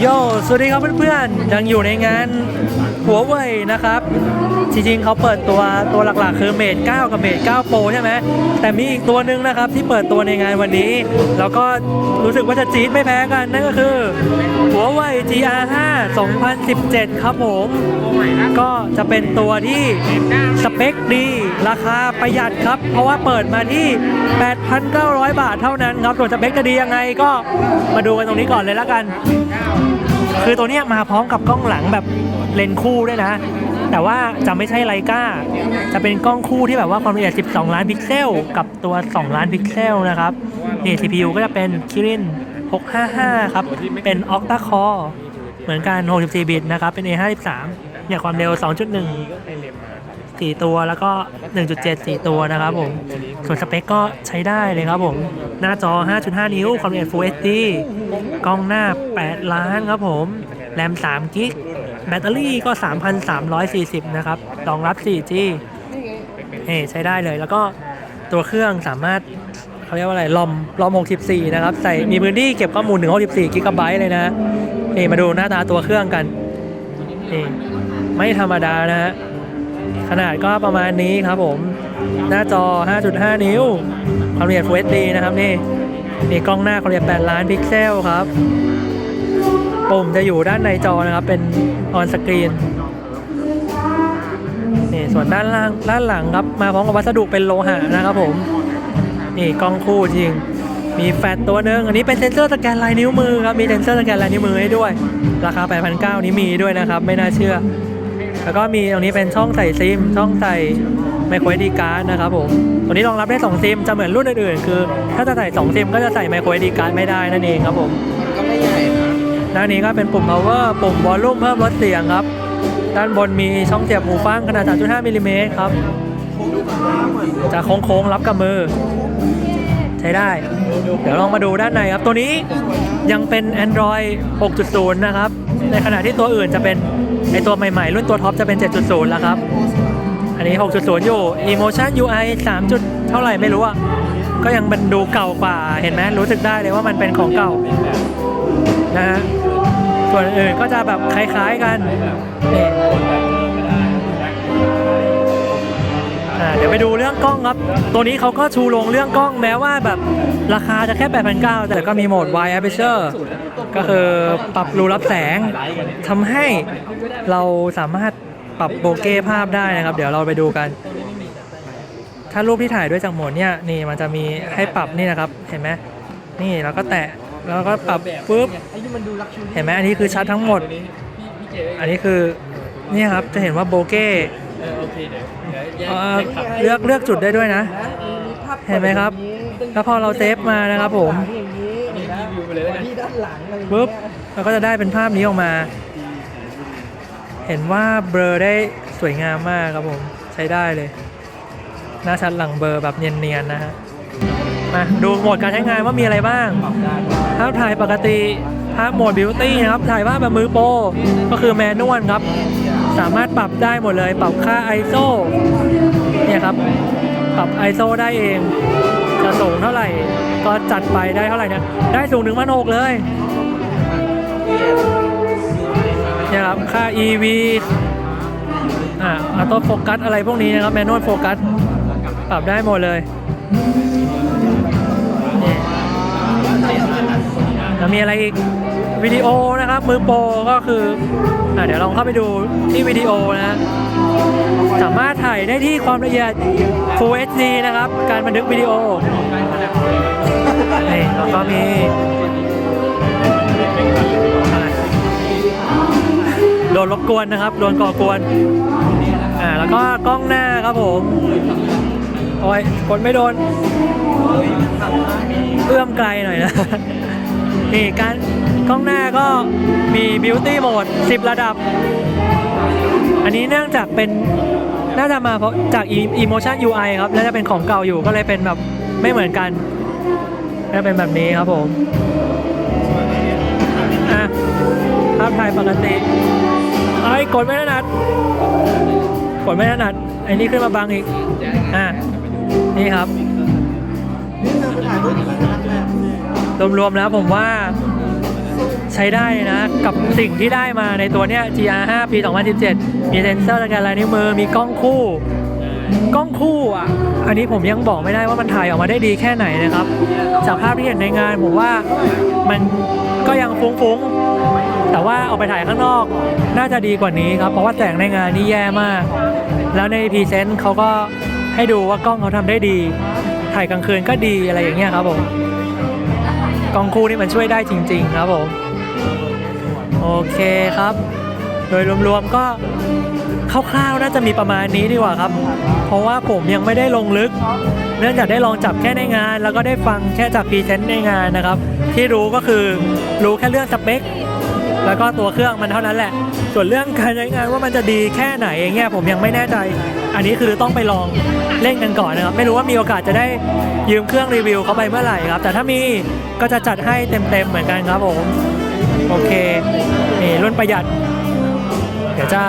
โย สวัสดีครับเพื่อนๆ ยังอยู่ในงาน หัวเว่ยนะครับ จริงๆเขาเปิดตัวตัวหลักๆ คือเมด9กับเมด9 Pro ใช่ไหมแต่มีอีกตัวหนึ่งนะครับที่เปิดตัวในงานวันนี้ แล้วก็รู้สึกว่าจะจี๊ดไม่แพ้กัน นั่นก็คือหัวเว่ย GR5 2017 ครับผม ก็จะเป็นตัวที่สเปคดี ราคาประหยัดครับ เพราะว่าเปิดมาที่ 8,900 บาทเท่านั้นครับส่วนสเปคจะดียังไงก็มาดูกันตรงนี้ก่อนเลยละกัน คือตัวเนี้ยมาพร้อมกับกล้องหลังแบบเลนส์คู่ด้วยนะ แต่ว่าจะไม่ใช่ไลกาจะเป็นกล้องคู่ที่แบบว่าความละเอียด 12 ล้านพิกเซล กับตัว 2 ล้านพิกเซลนะครับนี่ CPU ก็จะเป็น Kirin 655 ครับ เป็น Octa Core เหมือนกัน 64 บิตนะครับ เป็น A53 เนี่ยความเร็ว 2.1 4 ตัวแล้วก็ 1.7 4 ตัวนะครับผม ส่วนสเปคก็ใช้ได้เลยครับผม หน้าจอ 5.5 นิ้วความละเอียด Full HD กล้องหน้า 8 ล้านครับผม แรม3กิกแบตเตอรี่ก็ 3,340 นะครับรองรับ 4G เฮ้ใช้ได้เลยแล้วก็ตัวเครื่องสามารถเขาเรียกว่าอะไรลอมลอม 64 นะครับ ใส่มีพื้นที่เก็บข้อมูลถึง64กิกะไบต์เลยนะนี่มาดูหน้าตาตัวเครื่องกันนี่ไม่ธรรมดานะฮะ ขนาดก็ประมาณนี้ครับผม หน้าจอ 5.5 นิ้ว ความละเอียด Full HD นะครับนี่นี่กล้องหน้าความละเอียด 8 ล้านพิกเซลครับ ปุ่มจะอยู่ด้านในจอนะครับ เป็นออนสกรีนนี่ส่วนด้านล่างด้านหลังครับ มาพร้อมกับวัสดุเป็นโลหะนะครับผม นี่กล้องคู่จริง มีแฟลชตัวหนึง อันนี้เป็นเซนเซอร์สแกนลายนิ้วมือครับ มีเซนเซอร์สแกนลายนิ้วมือให้ด้วย ราคา 8,900 นี้มีด้วยนะครับ ไม่น่าเชื่อ แล้วก็มีตรงนี้เป็นช่องใส่ซิม ช่องใส่ไมโคร SD การ์ดนะครับผมตัวนี้รองรับได้ 2 ซิม จะเหมือนรุ่นอื่นๆ คือ ถ้าจะใส่ 2 ซิม ก็จะใส่ไมโคร SD การ์ดไม่ได้นั่นเองครับผม ก็ไม่ใหญ่นะด้านนี้ก็เป็นปุ่ม power ปุ่ม volume เพิ่มลดเสียงครับ ด้านบนมีช่องเสียบหูฟังขนาด 3.5มิลลิเมตรครับ จะโค้งๆรับกับมือ ใช้ได้ เดี๋ยวลองมาดูด้านในครับ ตัวนี้ยังเป็น Android 6.0 นะครับ ในขณะที่ตัวอื่นจะเป็น ไอตัวใหม่ๆ รุ่นตัวท็อปจะเป็น 7.0 แล้วครับ อันนี้ 6.0 อยู่ Emotion UI 3. จุดเท่าไหร่ไม่รู้อะ ก็ยังมันดูเก่ากว่า เห็นไหมรู้สึกได้เลยว่ามันเป็นของเก่านะฮะ ส่วนอื่นก็จะแบบคล้ายๆกันนี่ ยวไปดูเรื่องกล้องครับ ตัวนี้เขาก็ชูลงเรื่องกล้องแม้ว่าแบบราคาจะแค่ 8,900 แต่ก็มีโหมด wide aperture ก็คือปรับรูรับแสงทำให้เราสามารถปรับโบเก้ภาพได้นะครับ เดี๋ยวเราไปดูกัน ถ้ารูปที่ถ่ายด้วยจากโหมดเนี่ยนี่มันจะมีให้ปรับนี่นะครับ เห็นไหมนี่เราก็แตะแล้วก็ปรับปุ๊บเห็นไหมอันนี้คือชัดทั้งหมด อันนี้คือเนี่ยครับจะเห็นว่าโบเก้ เออโอเคเดี๋ยวเดี๋ยวแยกเอ่อเลือกเลือกจุดได้ด้วยนะ เห็นไหมครับแล้วพอเราเซฟมานะครับผมอย่างนี้มีรีวิวไปเลยนะที่ด้านหลังอะไรอย่างเงี้ย ปุ๊บเราก็จะได้เป็นภาพนี้ออกมา เห็นว่าเบลอได้สวยงามมากครับผม ใช้ได้เลย หน้าชัดหลังเบลอแบบเนียนๆนะฮะมาดูโหมดการใช้งานว่ามีอะไรบ้าง ภาพถ่ายปกติ ภาพโหมดบิวตี้นะครับ ถ่ายภาพแบบมือโปรก็คือแมนนวลครับ สามารถปรับได้หมดเลย ปรับค่า ISO เนี่ยครับ ปรับ ISO ได้เอง จะสูงเท่าไหร่ ก็จัดไปได้เท่าไหร่เนี่ย ได้สูงถึงมันหกเลย เนี่ยครับ ค่า EV อ่าออโต้โฟกัสอะไรพวกนี้นะครับ แมนนวลโฟกัส ปรับได้หมดเลยนี่แล้วมีอะไรอีก วิดีโอนะครับ มือโปรก็คืออะเดี๋ยวลองเข้าไปดูที่วิดีโอนะสามารถถ่ายได้ที่ความละเอียด Full HD นะครับ การบันทึกวิดีโอนี่แล้วก็มีโดนรบกวนนะครับ โดนก่อกวน อ่า แล้วก็กล้องหน้าครับผม โอ้ยกดไม่โดน เอื้อมไกลหน่อยนะ นี่การ กล้องหน้าก็มีบิวตี้โหมด10 ระดับ อันนี้เนื่องจากเป็นน่าจะมาเพราะจาก Emotion UI ครับแล้วจะเป็นของเก่าอยู่ก็เลยเป็นแบบไม่เหมือนกันจะเป็นแบบนี้ครับผมอะภาพถ่ายปกติไอ้กดไม่ถนัดกดไม่ถนัดไอ้นี่ขึ้นมาบังอีก อะ นี่ครับรวมๆแล้วผมว่า ช้ได้นะ กับสิ่งที่ได้มาในตัวเนี้ย GR5 ปี 2017 มีเซนเซอร์สแกนลายนิ้วมือมีกล้องคู่กล้องคู่อะ อันนี้ผมยังบอกไม่ได้ว่ามันถ่ายออกมาได้ดีแค่ไหนนะครับ จากภาพที่เห็นในงานผมว่ามันก็ยังฟุ้งๆ แต่ว่าเอาไปถ่ายข้างนอก น่าจะดีกว่านี้ครับ เพราะว่าแสงในงานนี่แย่มาก แล้วในพรีเซนต์เขาก็ให้ดูว่ากล้องเขาทำได้ดี ถ่ายกลางคืนก็ดีอะไรอย่างเงี้ยครับผม กล้องคู่นี่มันช่วยได้จริง ๆ ครับผม โอเคครับ โดยรวมๆก็คร่าวๆน่าจะมีประมาณนี้ดีกว่าครับ เพราะว่าผมยังไม่ได้ลงลึก เนื่องจากได้ลองจับแค่ในงาน แล้วก็ได้ฟังแค่จากพรีเซนต์ในงานนะครับ ที่รู้ก็คือรู้แค่เรื่องสเปค แล้วก็ตัวเครื่องมันเท่านั้นแหละ ส่วนเรื่องการใช้งานว่ามันจะดีแค่ไหนอย่างเงี้ยผมยังไม่แน่ใจ อันนี้คือต้องไปลองเล่นกันก่อนนะครับ ไม่รู้ว่ามีโอกาสจะได้ยืมเครื่องรีวิวเขาไปเมื่อไหร่ครับ แต่ถ้ามีก็จะจัดให้เต็มๆเหมือนกันครับผม โอเคนี่รุ่นประหยัด เดี๋ยวจะ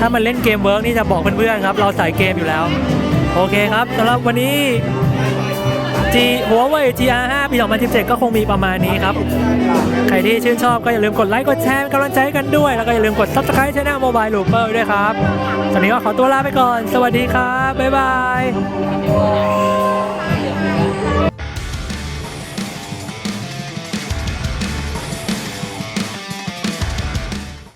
ถ้ามันเล่นเกมเวิร์กนี่จะบอกเพื่อนๆครับ เราสายเกมอยู่แล้ว โอเคครับสำหรับวันนี้ G หัวเว่ย GR5 ปี 2017 ก็คงมีประมาณนี้ครับ ใครที่ชื่นชอบก็อย่าลืมกดไลค์ กดแชร์กำลังใจกันด้วย แล้วก็อย่าลืมกด Subscribe Channel Mobile Looper ด้วยครับ ตอนนี้ก็ขอตัวลาไปก่อน สวัสดีครับ บ๊ายบาย